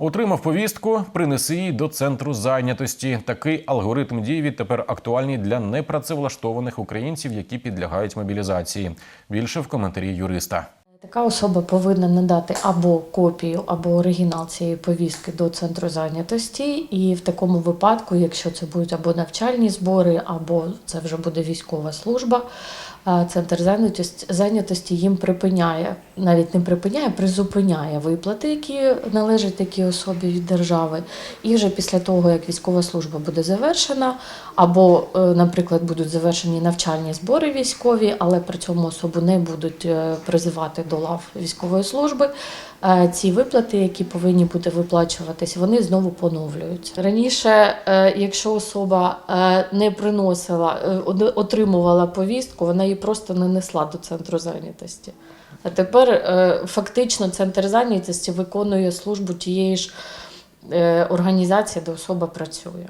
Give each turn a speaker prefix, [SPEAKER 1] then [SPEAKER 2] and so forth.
[SPEAKER 1] Отримав повістку, принеси її до центру зайнятості. Такий алгоритм дій відтепер актуальний для непрацевлаштованих українців, які підлягають мобілізації. Більше в коментарі юриста.
[SPEAKER 2] Така особа повинна надати або копію, або оригінал цієї повістки до центру зайнятості. І в такому випадку, якщо це будуть або навчальні збори, або це вже буде військова служба, е, центр зайнятості, зайнятості їм припиняє, навіть не припиняє, призупиняє виплати, які належать такій особі від держави. І вже після того, як військова служба буде завершена, або, е, наприклад, будуть завершені навчальні збори військові, але при цьому особу не будуть е, призивати до лав військової служби. е, Ці виплати, які повинні бути виплачуватись, вони знову поновлюються. Раніше, якщо особа не приносила, отримувала повістку, вона її просто не несла до центру зайнятості. А тепер е, фактично центр зайнятості виконує службу тієї ж е, організації, де особа працює.